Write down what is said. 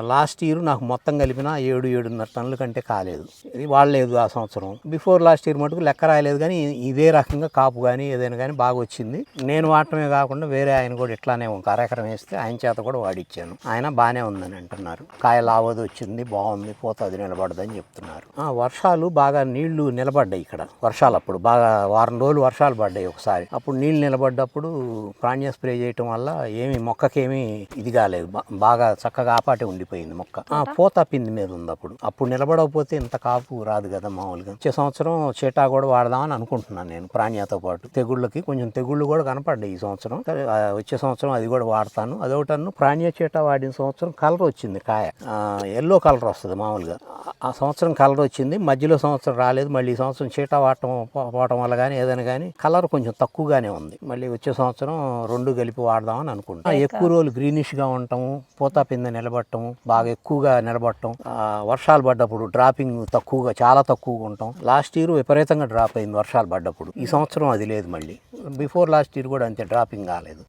Last year నాకు మొత్తం కలిపిన ఏడు ఏడున్నర టన్నుల కంటే కాలేదు. ఇది వాడలేదు ఆ సంవత్సరం. బిఫోర్ లాస్ట్ ఇయర్ మటుకు లెక్క రాయలేదు కానీ ఇదే రకంగా కాపు కానీ ఏదైనా కానీ బాగా వచ్చింది. నేను వాడటమే కాకుండా వేరే ఆయన కూడా ఇట్లానే ఒక అరెకరం వేస్తే ఆయన చేత కూడా వాడిచ్చాను. ఆయన బాగానే ఉందని అంటున్నారు. కాయ లావది వచ్చింది బాగుంది పోత అది నిలబడదని చెప్తున్నారు. ఆ, వర్షాలు బాగా నీళ్ళు నిలబడ్డాయి ఇక్కడ. వర్షాలు అప్పుడు బాగా వారం రోజులు వర్షాలు పడ్డాయి ఒకసారి. అప్పుడు నీళ్ళు నిలబడ్డప్పుడు ప్రాణ్య స్ప్రే చేయటం వల్ల ఏమి మొక్కకేమీ ఇది కాలేదు. బాగా చక్కగా ఆపాటే ఉండిపోయింది మొక్క. ఆ, పూత పిండి మీద ఉంది అప్పుడు. అప్పుడు నిలబడకపోతే ఇంత కాపు రాదు కదా మామూలుగా. వచ్చే సంవత్సరం చేటా కూడా వాడదామని అనుకుంటున్నాను నేను ప్రాణ్యతో పాటు. తెగుళ్ళకి కొంచెం తెగుళ్ళు కూడా కనపడ్డాయి ఈ సంవత్సరం. వచ్చే సంవత్సరం అది కూడా వాడతాను. అదొకటన్ను ప్రాణ్య చేటా వాడిన సంవత్సరం కలర్ వచ్చింది కాయ. ఎల్లో కలర్ వస్తుంది మామూలుగా. ఆ- సంవత్సరం కలర్ వచ్చింది. మధ్యలో సంవత్సరం రాలేదు. మళ్ళీ ఈ సంవత్సరం చీటా వాడటం పోవటం వల్ల కానీ ఏదైనా కానీ కలర్ కొంచెం తక్కువగానే ఉంది. మళ్ళీ వచ్చే సంవత్సరం రెండు కలిపి వాడదామని అనుకుంటున్నాను. ఎక్కువ రోజులు గ్రీనిష్గా ఉండటము పూతా పింద నిలబడటం బాగా ఎక్కువగా నిలబడటం వర్షాలు పడ్డప్పుడు డ్రాపింగ్ తక్కువగా చాలా తక్కువగా ఉంటాం లాస్ట్ ఇయర్ విపరీతంగా డ్రాప్ అయింది వర్షాలు పడ్డప్పుడు. ఈ సంవత్సరం అది లేదు మళ్ళీ. బిఫోర్ లాస్ట్ ఇయర్ కూడా అంతే డ్రాపింగ్ కాలేదు.